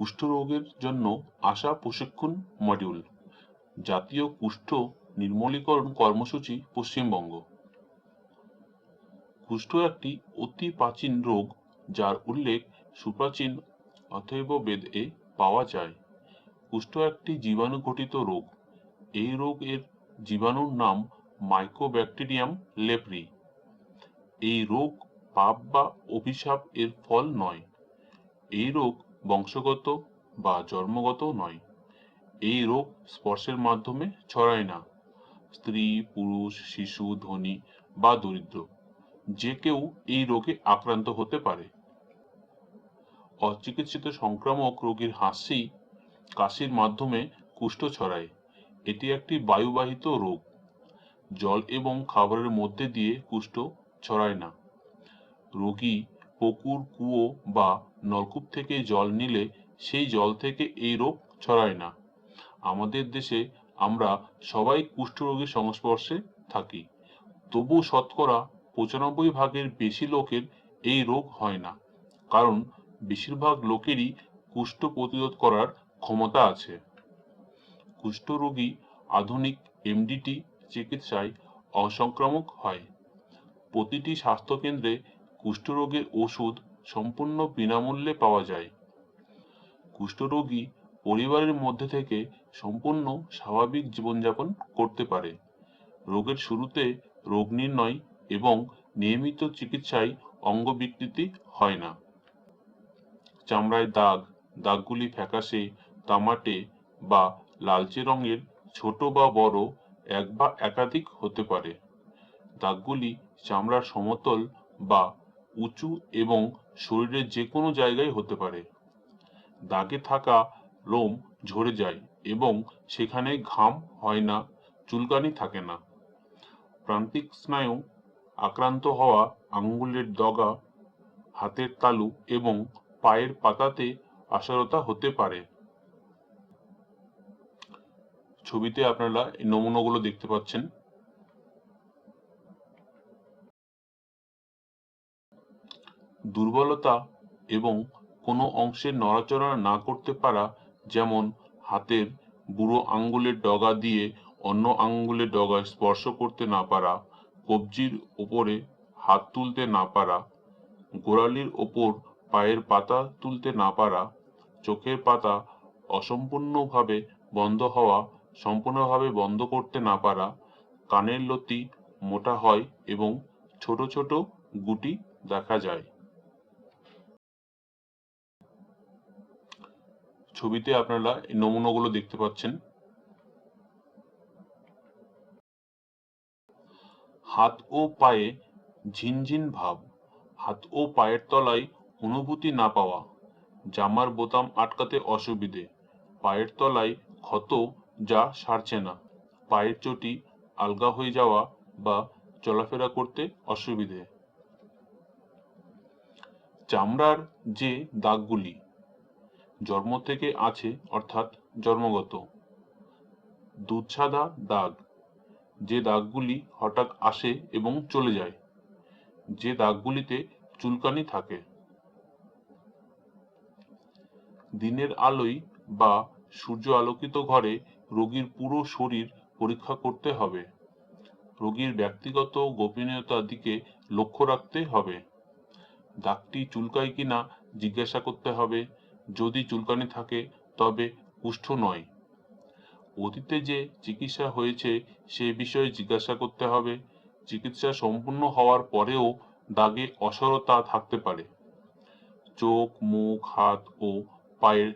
কুষ্ঠরোগের জন্য আশা প্রশিক্ষণ মডিউল, জাতীয় কুষ্ঠ নির্মলীকরণ কর্মসূচি পশ্চিমবঙ্গ। কুষ্ঠ একটি অতি প্রাচীন রোগ যার উল্লেখ সুপ্রাচীন অথৈব বেদে পাওয়া যায়। কুষ্ঠ একটি জীবাণু ঘটিত রোগ। এই রোগের জীবাণুর নাম মাইকোব্যাকটেরিয়াম লেপ্রি এই রোগ পাপ বা অভিশাপ এর ফল নয়। এই রোগ বংশগত বা জন্মগত নয়। এই রোগ স্পর্শের মাধ্যমে ছড়ায় না। স্ত্রী, পুরুষ, শিশু, ধনী বা দরিদ্র, যে কেউ এই রোগে আক্রান্ত হতে পারে। অচিকিৎসিত সংক্রামক রোগীর হাসি কাশির মাধ্যমে কুষ্ঠ ছড়ায়। এটি একটি বায়ুবাহিত রোগ। জল এবং খাবারের মধ্যে দিয়ে কুষ্ঠ ছড়ায় না। রোগী পুকুর, কুয়ো বা নলকূপ থেকে জল নিলে সেই জল থেকে এই রোগ ছড়ায় না। আমাদের দেশে আমরা সবাই কুষ্ঠরোগীর সংস্পর্শে থাকি। তবু শতকরা পঁচানব্বই ভাগের বেশি লোকের এই রোগ হয় না। কারণ বেশিরভাগ লোকেরই কুষ্ঠ প্রতিরোধ করার ক্ষমতা আছে। কুষ্ঠরোগী আধুনিক এমডিটি চিকিৎসায় অসংক্রামক হয়। প্রতিটি স্বাস্থ্যকেন্দ্রে কুষ্ঠরোগের ওষুধ সম্পূর্ণ বিনামূল্যে পাওয়া যায়। কুষ্ঠরোগী পরিবারের মধ্যে থেকে সম্পূর্ণ স্বাভাবিক জীবনযাপন করতে পারে। রোগের শুরুতে রোগ নির্ণয় এবং নিয়মিত চিকিৎসায় অঙ্গ বিকৃতি হয় না। চামড়ায় দাগ, দাগগুলি ফ্যাকাশে, তামাটে বা লালচে রঙের ছোট বা বড় এক বা একাধিক হতে পারে। দাগগুলি চামড়ার সমতল বা উঁচু এবং শরীরের যে কোনো জায়গায় হতে পারে। দাগে থাকা লোম ঝরে যায় এবং সেখানে ঘাম হয় না, চুলকানি থাকে না। প্রান্তিক স্নায়ু আক্রান্ত হওয়া আঙ্গুলের ডগা হাতের তালু এবং পায়ের পাতাতে আসারতা হতে পারে। ছবিতে আপনারা এই নমুনাগুলো দেখতে পাচ্ছেন। দুর্বলতা এবং কোনো অংশের নড়াচড়া না করতে পারা, যেমন হাতের বুড়ো আঙ্গুলের ডগা দিয়ে অন্য আঙ্গুলের ডগায় স্পর্শ করতে না পারা, কবজির ওপরে হাত তুলতে না পারা, গোড়ালির ওপর পায়ের পাতা তুলতে না পারা, চোখের পাতা অসম্পূর্ণভাবে বন্ধ হওয়া, সম্পূর্ণভাবে বন্ধ করতে না পারা, কানের লতি মোটা হয় এবং ছোট ছোট গুটি দেখা যায়। ছবিতে আপনারা এই নমুনাগুলো দেখতে পাচ্ছেন। হাত ও পায়ে ঝিনঝিন ভাব, হাত ও পায়ের তলায় অনুভূতি না পাওয়া, জামার বোতাম আটকাতে অসুবিধে, পায়ের তলায় ক্ষত যা সারছে না, পায়ের চটি আলগা হয়ে যাওয়া বা চলাফেরা করতে অসুবিধে। চামড়ার যে দাগগুলি জন্ম থেকে আছে, অর্থাৎ জন্মগত। দুধসাদা দাগ। যে দাগগুলি হঠাৎ আসে এবং চলে যায়, যে দাগগুলিতে চুলকানি থাকে। দিনের আলোয় বা সূর্য আলোকিত ঘরে রোগীর পুরো শরীর পরীক্ষা করতে হবে। রোগীর ব্যক্তিগত গোপনীয়তার দিকে লক্ষ্য রাখতে হবে। দাগটি চুলকায় কিনা জিজ্ঞাসা করতে হবে। যদি চুলকানি থাকে, তবে কুষ্ঠ নয়। অতীতে যে চিকিৎসা হয়েছে, সে বিষয়ে জিজ্ঞাসা করতে হবে। চিকিৎসা সম্পূর্ণ হওয়ার পরেও দাগে অসরতা থাকতে পারে। চোখ, মুখ, হাত ও পায়ের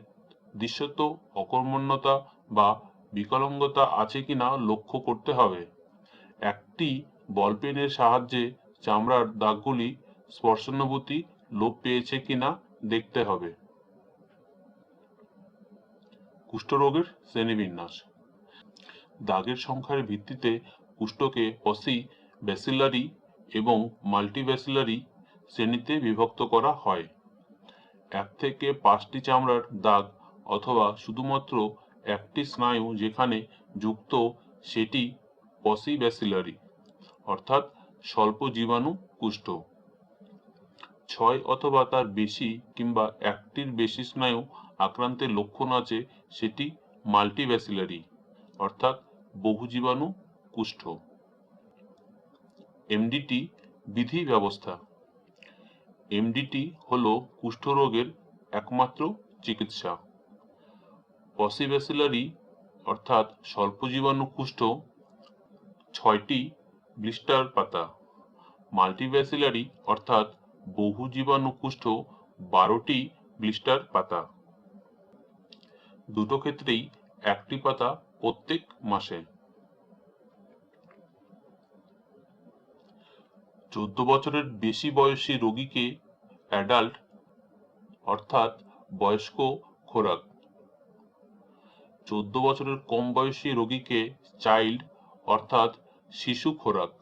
দৃশ্যত অকর্মণ্যতা বা বিকলাঙ্গতা আছে কিনা লক্ষ্য করতে হবে। একটি বলপেনের সাহায্যে চামড়ার দাগগুলি স্পর্শানুভূতি লোপ পেয়েছে কিনা দেখতে হবে। কুষ্ঠরোগের শ্রেণীবিন্যাস। দাগের সংখ্যার ভিত্তিতে কুষ্ঠকে পসি ব্যাসিলারি এবং মাল্টিব্যাসিলারি শ্রেণীতে বিভক্ত করা হয়। এক থেকে পাঁচটি চামড়ার দাগ অথবা শুধুমাত্র একটি স্নায়ু যেখানে যুক্ত, সেটি পসিব্যাসিলারি অর্থাৎ স্বল্প জীবাণু কুষ্ঠ। ছয় অথবা তার বেশি কিংবা একটির বেশি স্নায়ু আক্রান্তের লক্ষণ আছে সেটি মাল্টিব্যাসিলারি অর্থাৎ বহুজীবাণু কুষ্ঠ। এমডিটি বিধি ব্যবস্থা। এমডিটি হল কুষ্ঠরোগের একমাত্র চিকিৎসা। পসিব্যাসিলারি অর্থাৎ স্বল্পজীবাণু কুষ্ঠ, ছয়টি ব্লিস্টার পাতা। মাল্টিব্যাসিলারি অর্থাৎ বহু জীবাণু কুষ্ঠ, বারোটি ব্লিস্টার পাতা। দুটো ক্ষেত্রেই একটি পাতা প্রত্যেক মাসে। চোদ্দ বছরের বেশি বয়সী রোগীকে অ্যাডাল্ট অর্থাৎ বয়স্ক খোরাক। চোদ্দ বছরের কম বয়সী রোগীকে চাইল্ড অর্থাৎ শিশু খোরাক।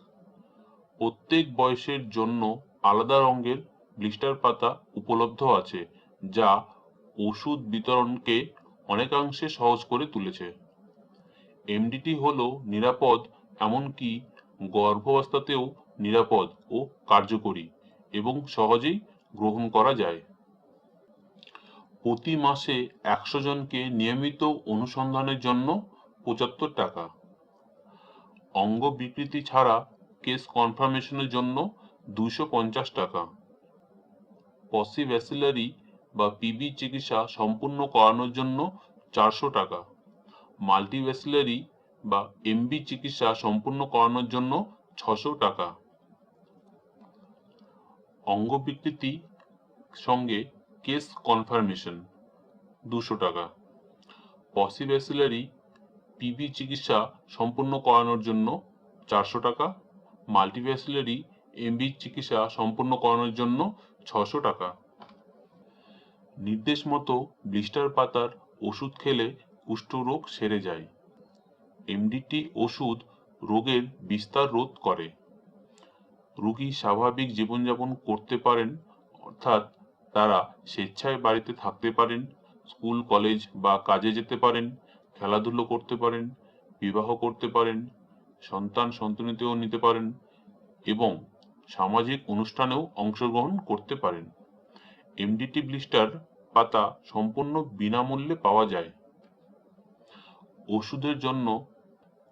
প্রত্যেক বয়সের জন্য আলাদা রঙের ব্লিস্টার পাতা উপলব্ধ আছে, যা ওষুধ বিতরণকে অনেকাংশে সহজ করে তুলেছে। এমডিটি হল নিরাপদ, এমনকি গর্ভাবস্থাতেও নিরাপদ ও কার্যকরী এবং সহজেই গ্রহণ করা যায়। প্রতি মাসে একশো জনকে নিয়মিত অনুসন্ধানের জন্য পঁচাত্তর টাকা। অঙ্গ বিকৃতি ছাড়া কেস কনফার্মেশনের জন্য দুশো পঞ্চাশ টাকা। পসিভ্যাসিলারি বা পিবি চিকিৎসা সম্পূর্ণ করানোর জন্য চারশো টাকা। মাল্টিভ্যাসিলারি বা এমবি চিকিৎসা সম্পূর্ণ করানোর জন্য ছশো টাকা। অঙ্গ বিকৃতি সঙ্গে কেস কনফার্মেশন, দুশো টাকা। পসিভ্যাসিলারি পিবি চিকিৎসা সম্পূর্ণ করানোর জন্য চারশো টাকা। মাল্টিভ্যাসিলারি এমবি চিকিৎসা সম্পূর্ণ করানোর জন্য ছশো টাকা। নির্দেশ মতো ব্লিস্টার পাতার ওষুধ খেলে কুষ্ঠরোগ সেরে যায়। এমডিটি ওষুধ রোগের বিস্তার রোধ করে। রোগী স্বাভাবিক জীবনযাপন করতে পারেন, অর্থাৎ তারা স্বেচ্ছায় বাড়িতে থাকতে পারেন, স্কুল, কলেজ বা কাজে যেতে পারেন, খেলাধুলো করতে পারেন, বিবাহ করতে পারেন, সন্তান সন্ততিও নিতে পারেন এবং সামাজিক অনুষ্ঠানেও অংশগ্রহণ করতে পারেন। এমডিটি ব্লিস্টার পাতা সম্পূর্ণ বিনামূল্যে পাওয়া যায়। ওষুধের জন্য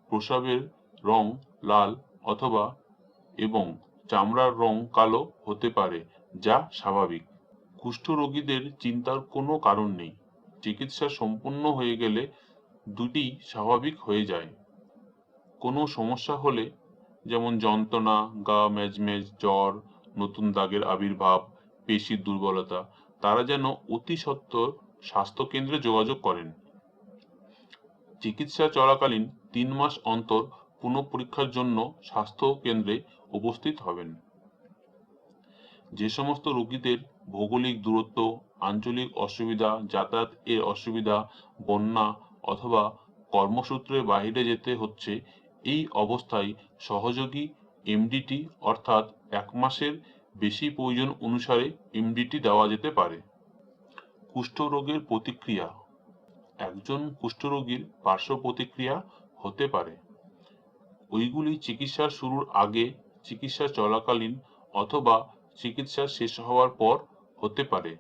প্রসাবের রং লাল অথবা এবং চামড়ার রং কালো হতে পারে, যা স্বাভাবিক। কুষ্ঠ রোগীদের চিন্তার কোনো কারণ নেই। চিকিৎসা সম্পূর্ণ হয়ে গেলে দুটি স্বাভাবিক হয়ে যায়। কোনো সমস্যা হলে যেমন যন্ত্রণা, গা ম্যাজমেজ জ্বর, নতুন দাগের আবির্ভাব, পেশির দুর্বলতা তারা যেন অতি সত্বর স্বাস্থ্য কেন্দ্রে যোগাযোগ করেন। চিকিৎসা চলাকালীন তিন মাস অন্তর পুনঃ পরীক্ষার জন্য স্বাস্থ্য কেন্দ্রে উপস্থিত হবেন। যে সমস্ত রোগীদের ভৌগোলিক দূরত্ব, আঞ্চলিক অসুবিধা, যাতায়াত এর অসুবিধা, বন্যা অথবা কর্মসূত্রে বাইরে যেতে হচ্ছে, এই অবস্থায় সহযোগী এমডিটি অর্থাৎ এক মাসের বেশি প্রয়োজন অনুসারে এমডিটি দেওয়া যেতে পারে। কুষ্ঠরোগের প্রতিক্রিয়া। একজন কুষ্ঠরোগীর পার্শ্ব প্রতিক্রিয়া হতে পারে। ওইগুলি চিকিৎসা শুরুর আগে চিকিৎসা চলাকালীন অথবা চিকিৎসা শেষ হওয়ার পর হতে পারে।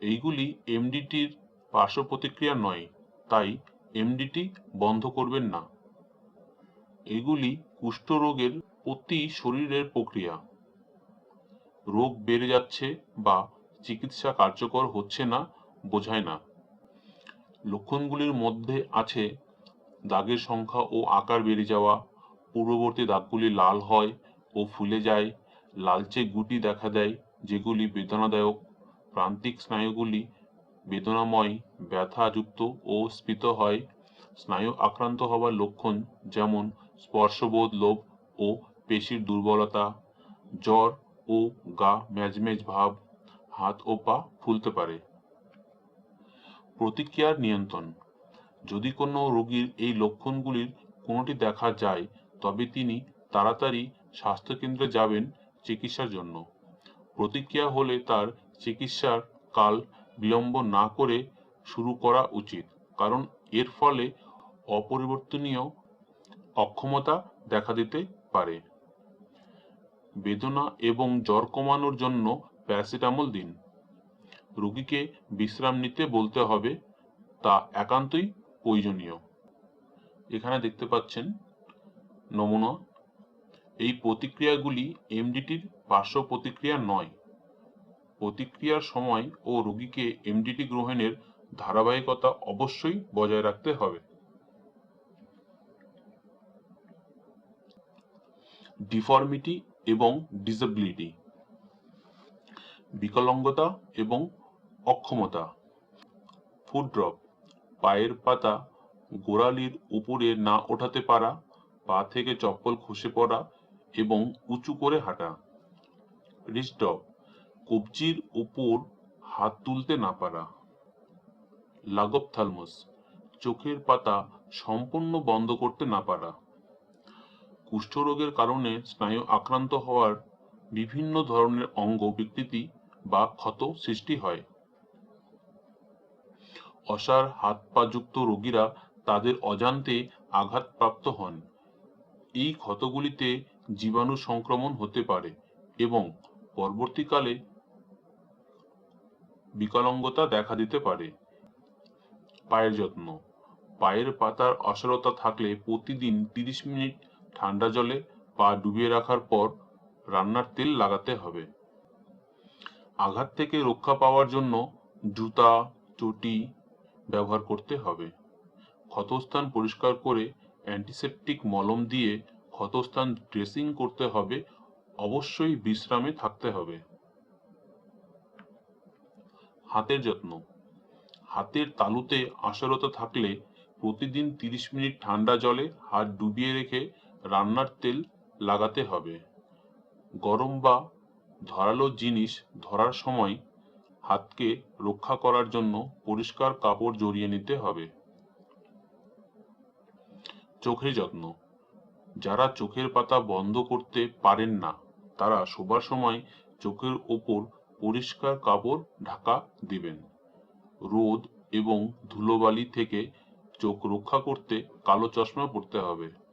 এইগুলি এমডিটির পার্শ্ব প্রতিক্রিয়া নয়, তাই এমডিটি বন্ধ করবেন না। এগুলি কুষ্ঠরোগের প্রতি শরীরের প্রক্রিয়া। রোগ বেড়ে যাচ্ছে বা চিকিৎসা কার্যকর হচ্ছে না, বোঝায় না। লক্ষণগুলির মধ্যে আছে দাগের সংখ্যা ও আকার বেড়ে যাওয়া, পূর্ববর্তী দাগগুলি লাল হয় ও ফুলে যায়, লালচে গুটি দেখা দেয় যেগুলি বেদনাদায়ক, প্রান্তিক স্নায়ুগুলি বেদনাময়, ব্যথাযুক্ত ও স্ফীত হয়। স্নায়ু আক্রান্ত হওয়ার লক্ষণ যেমন স্পর্শবোধ লোভ ও পেশির দুর্বলতা, জ্বর ও গা ম্যাজমেজ ভাব, হাত ও পা ফুলতে পারে। প্রতিক্রিয়ার নিয়ন্ত্রণ। যদি কোনো রোগীর এই লক্ষণগুলির কোনোটি দেখা যায়, তবে তিনি তাড়াতাড়ি স্বাস্থ্যকেন্দ্রে যাবেন চিকিৎসার জন্য। প্রতিক্রিয়া হলে তার চিকিৎসার কাল বিলম্ব না করে শুরু করা উচিত, কারণ এর ফলে অপরিবর্তনীয় অক্ষমতা দেখা দিতে পারে। বেদনা এবং জ্বর কমানোর জন্য প্যারাসিটামল দিন। রোগীকে বিশ্রাম নিতে বলতে হবে, তা একান্তই প্রয়োজনীয়। এখানে দেখতে পাচ্ছেন নমুনা। এই প্রতিক্রিয়াগুলি এমডিটির পার্শ্ব প্রতিক্রিয়া নয়। প্রতিক্রিয়ার সময় ও রোগীকে এমডিটি গ্রহণের ধারাবাহিকতা অবশ্যই বজায় রাখতে হবে। ডিফর্মিটি এবং ডিসেবিলিটি বিকলাঙ্গতা এবং অক্ষমতা ফুট ড্রপ পায়ের পাতা গোড়ালির উপরে না ওঠাতে পারা, পা থেকে চপ্পল খসে পড়া এবং উঁচু করে হাঁটা রিস্টপ কবজির উপর হাত তুলতে না পারা, লাগোপথালমাস, চোখের পাতা সম্পূর্ণ বন্ধ করতে না পারা। কুষ্ঠরোগের কারণে স্নায়ু আক্রান্ত হওয়ার বিভিন্ন ধরনের অঙ্গ বিকৃতি বা ক্ষত সৃষ্টি হয়। অসার হাত পা যুক্ত রোগীরা তাদের অজান্তে আঘাতপ্রাপ্ত হন। এই ক্ষতগুলিতে জীবাণু সংক্রমণ হতে পারে এবং পরবর্তীকালে বিকলাঙ্গতা দেখা দিতে পারে। পায়ের যত্ন। পায়ের পাতার অসারতা থাকলে প্রতিদিন তিরিশ মিনিট ঠান্ডা জলে পা ডুবিয়ে রাখার পর রান্নার তেল লাগাতে হবে। আঘাত থেকে রক্ষা পাওয়ার জন্য জুতা, চটি ব্যবহার করতে হবে। ক্ষতস্থান পরিষ্কার করে অ্যান্টিসেপটিক মলম দিয়ে ক্ষতস্থান ড্রেসিং করতে হবে। অবশ্যই বিশ্রামে থাকতে হবে। হাতের যত্ন। হাতের তালুতে আসারতা থাকলে প্রতিদিন তিরিশ মিনিট ঠান্ডা জলে হাত ডুবিয়ে রেখে রান্নার তেল লাগাতে হবে। গরম বা ধারালো জিনিস ধরার সময় হাতকে রক্ষা করার জন্য পরিষ্কার কাপড় জড়িয়ে নিতে হবে। চোখের যত্ন। যারা চোখের পাতা বন্ধ করতে পারেন না, তারা শোবার সময় চোখের ওপর পরিষ্কার কাপড় ঢাকা দিবেন। রোদ এবং ধুলোবালি থেকে চোখ রক্ষা করতে কালো চশমা পরতে হবে।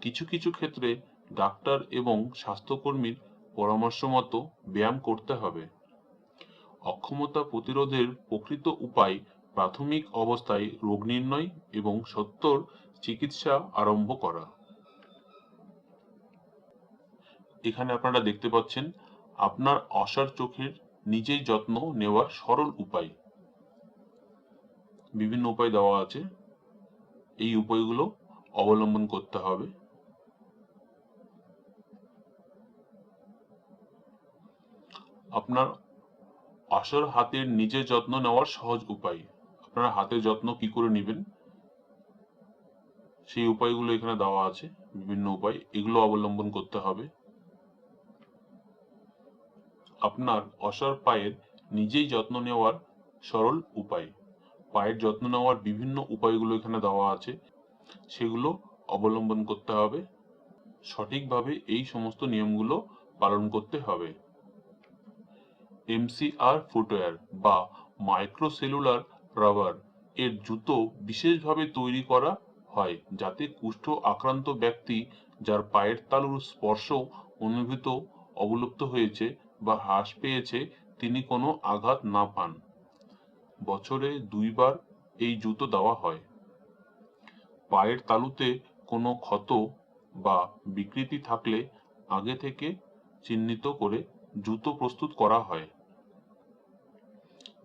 কিছু কিছু ক্ষেত্রে ডাক্তার এবং স্বাস্থ্যকর্মীর পরামর্শ মতো ব্যায়াম করতে হবে। অক্ষমতা প্রতিরোধের প্রকৃত উপায় প্রাথমিক অবস্থায় রোগ নির্ণয় এবং সত্তর চিকিৎসা আরম্ভ করা। এখানে আপনারা দেখতে পাচ্ছেন, আপনার অসার চোখের নিজেই যত্ন নেওয়ার সরল উপায়। বিভিন্ন উপায় দেওয়া আছে। এই উপায়গুলো অবলম্বন করতে হবে। আপনার অসর হাতের নিজের যত্ন নেওয়ার সহজ উপায়। আপনারা হাতের যত্ন কি করে নেবেন? সেই উপায়গুলো এখানে দেওয়া আছে, বিভিন্ন উপায়। এগুলো অবলম্বন করতে হবে। আপনার অসার পায়ের নিজেই যত্ন নেওয়ার সরল উপায়। পায়ের যত্ন নেওয়ার বিভিন্ন উপায়গুলো এখানে দেওয়া আছে। সেগুলো অবলম্বন করতে হবে। সঠিকভাবে এই সমস্ত নিয়মগুলো পালন করতে হবে। এমসিআর ফুটওয়্যার বা মাইক্রোসেলুলার রাবার এর জুতো বিশেষভাবে তৈরি করা হয় যাতে কুষ্ঠ আক্রান্ত ব্যক্তি যার পায়ের তালুর স্পর্শ অনুভূত অবলুপ্ত হয়েছে বা হ্রাস পেয়েছে, তিনি কোনো আঘাত না পান। বছরে দুইবার এই জুতো দেওয়া হয়। পায়ের তালুতে কোনো ক্ষত বা বিকৃতি থাকলে আগে থেকে চিহ্নিত করে জুতো প্রস্তুত করা হয়।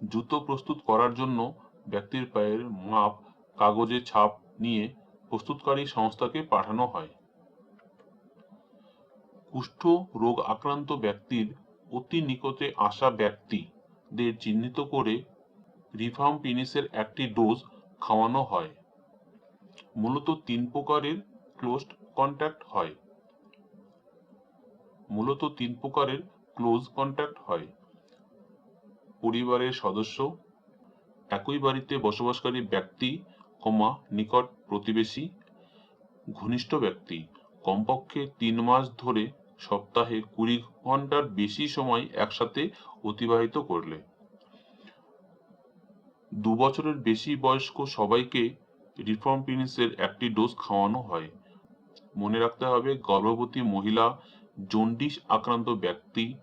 জুতো প্রস্তুত করার জন্য ব্যক্তির পায়ের মাপ, কাগজে ছাপ নিয়ে প্রস্তুতকারী সংস্থাকে পাঠানো হয়। কুষ্ঠ রোগ আক্রান্ত ব্যক্তির অতি নিকটে আসা ব্যক্তিদের চিহ্নিত করে রিফার্ম পিনিসের একটি ডোজ খাওয়ানো হয়। মূলত তিন প্রকারের ক্লোজড কন্ট্যাক্ট হয়। মূলত তিন প্রকারের ক্লোজ কন্ট্যাক্ট হয়। পরিবারের সদস্য, একই বাড়িতে বসবাসকারী ব্যক্তি কমা নিকট প্রতিবেশী, ঘনিষ্ঠ ব্যক্তি। কমপক্ষে তিন মাস ধরে সপ্তাহে কুড়ি ঘণ্টার বেশি সময় একসাথে অতিবাহিত করলে। দু বছরের বেশি বয়স্ক সবাইকে রিফর্ম পিনিসের একটি ডোজ খাওয়ানো হয়। মনে রাখতে হবে, গর্ভবতী মহিলা, জন্ডিস আক্রান্ত ব্যক্তি,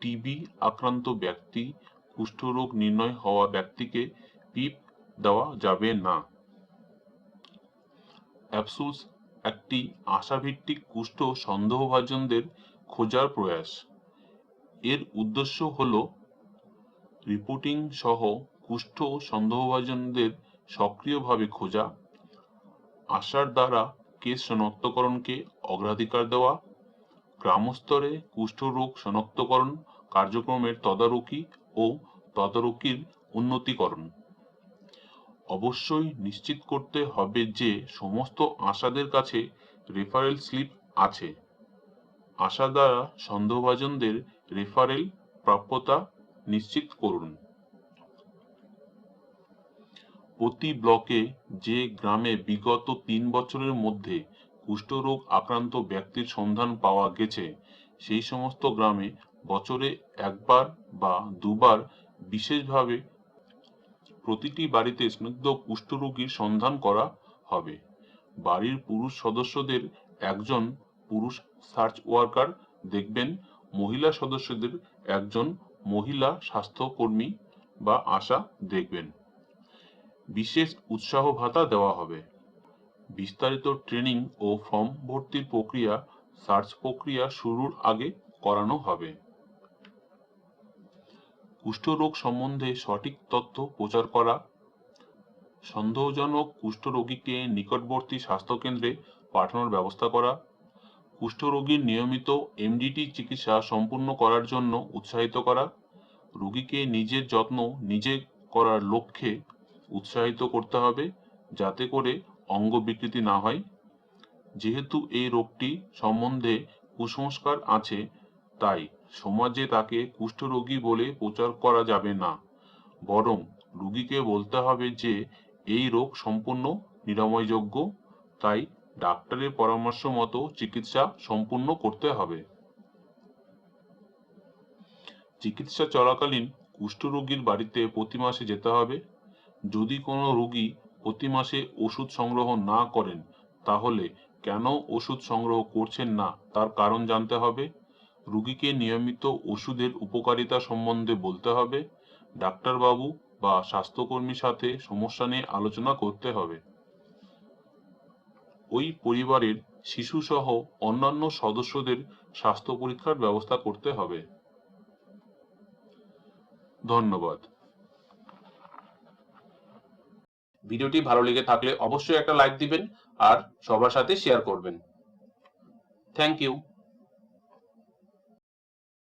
টিবি আক্রান্ত ব্যক্তি কুষ্ঠরোগ নির্ণয় হওয়া ব্যক্তিকে পিপ দেওয়া যাবে না। অ্যাপসুস একটি আশাভিত্তিক কুষ্ঠ সন্দেহভাজনদের খোঁজার প্রয়াস। এর উদ্দেশ্য হল রিপোর্টিং সহ কুষ্ঠ সন্দেহভাজনদের সক্রিয়ভাবে খোঁজা, আশার দ্বারা কেস শনাক্তকরণকে অগ্রাধিকার দেওয়া, গ্রামস্তরে কুষ্ঠরোগ শনাক্তকরণ কার্যক্রমের তদারকি ও তদারকির উন্নতিকরণ। অবশ্যই নিশ্চিত করতে হবে যে সমস্ত আশাদের কাছে রেফারেল স্লিপ আছে। আশা দ্বারা সন্দেহভাজনদের রেফারেল প্রাপ্যতা নিশ্চিত করুন। প্রতি ব্লকে যে গ্রামে বিগত তিন বছরের মধ্যে কুষ্ঠরোগ আক্রান্ত ব্যক্তির সন্ধান পাওয়া গেছে, সেই সমস্ত গ্রামে বছরে একবার বা দুবার বিশেষভাবে প্রতিটি বাড়িতে স্নিগ্ধ কুষ্ঠরোগীর সন্ধান করা হবে। বাড়ির পুরুষ সদস্যদের একজন পুরুষ সার্চ ওয়ার্কার, দেখবেন মহিলা সদস্যদের একজন মহিলা স্বাস্থ্যকর্মী বা আশা, দেখবেন। বিশেষ উৎসাহ ভাতা দেওয়া হবে। বিস্তারিত ট্রেনিং ও ফর্ম ভর্তির প্রক্রিয়া, সার্চ প্রক্রিয়া শুরুর আগে করানো হবে। কুষ্ঠরোগ সম্বন্ধে সঠিক তথ্য প্রচার করা, সন্দেহজনক কুষ্ঠরোগীকে নিকটবর্তী স্বাস্থ্যকেন্দ্রে পাঠানোর ব্যবস্থা করা, কুষ্ঠরোগীর নিয়মিত এমডিটি চিকিৎসা সম্পূর্ণ করার জন্য উৎসাহিত করা, রোগীকে নিজের যত্ন নিজে করার লক্ষ্যে উৎসাহিত করতে হবে যাতে করে অঙ্গ বিকৃতি না হয়। যেহেতু এই রোগটি সম্বন্ধে কুসংস্কার আছে, তাই সমাজে তাকে কুষ্ঠরোগী বলে প্রচার করা যাবে না। বরং রুগীকে বলতে হবে যে, এই রোগ সম্পূর্ণ নিরাময়যোগ্য, তাই ডাক্তারের পরামর্শ মতো চিকিৎসা সম্পূর্ণ করতে হবে। চিকিৎসা চলাকালীন কুষ্ঠরোগীর বাড়িতে প্রতি মাসে যেতে হবে। যদি কোনো রোগী প্রতি মাসে ওষুধ সংগ্রহ না করেন, তাহলে কেন ওষুধ সংগ্রহ করছেন না, তার কারণ জানতে হবে। রোগীকে নিয়মিত ওষুধের উপকারিতা সম্বন্ধে বলতে হবে, ডাক্তারবাবু বা স্বাস্থ্যকর্মীর সাথে সমস্যা নিয়ে আলোচনা করতে হবে। ওই পরিবারের শিশু সহ অন্যান্য সদস্যদের স্বাস্থ্য পরীক্ষার ব্যবস্থা করতে হবে। ধন্যবাদ। ভিডিওটি ভালো লেগে থাকলে অবশ্যই একটা লাইক দিবেন আর সবার সাথে শেয়ার করবেন। Thank you.